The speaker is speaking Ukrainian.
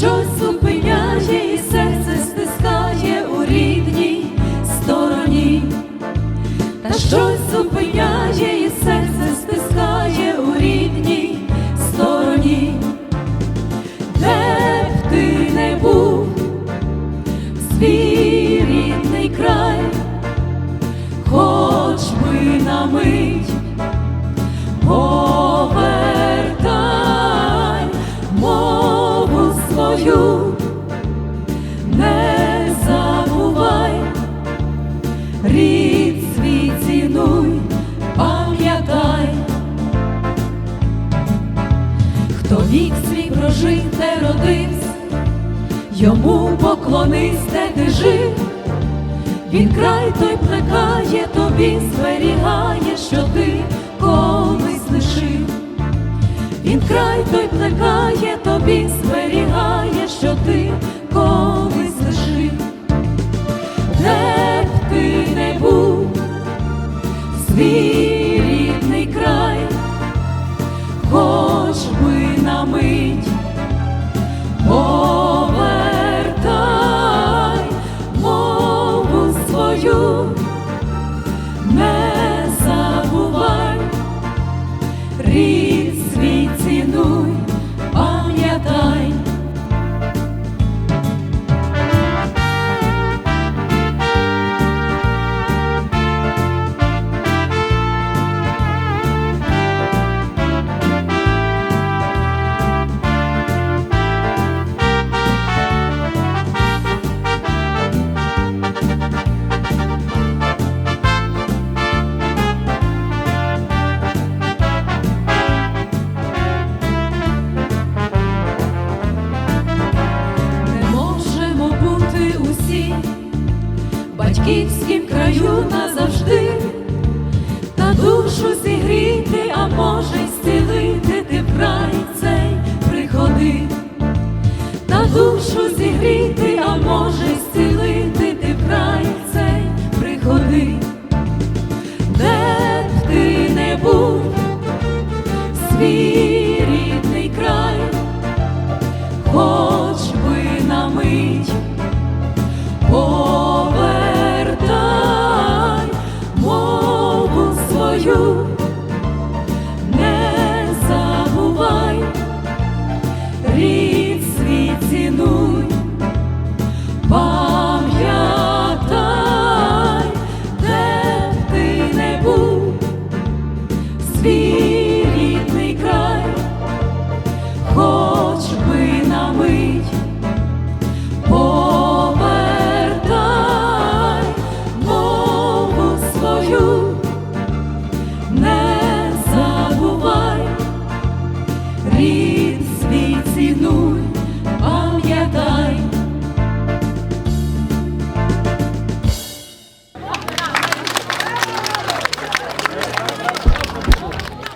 щось зупиняє, і серце стискає у рідній стороні, та щось зупиняє, і серце стискає у рідній стороні, де б ти не був свій рідний край, хоч би на мить. Свою, не забувай, рід свій цінуй, пам'ятай, хто вік свій прожив, де родився, йому поклонись, де ти жив. Він край той плекає, тобі зберігає, що ти лишив. Він край той плекає, тобі зберігає, що ти колись лишив. Де б ти не був, свій рідний край, хоч би на мить. Батьківськім краю назавжди, та душу зігріти, а може зцілити ти в край цей приходи, та душу зігріти, а може й зцілити ти в край цей приходи, де б ти не був, свій рідний край хоч би на мить, you. Maria.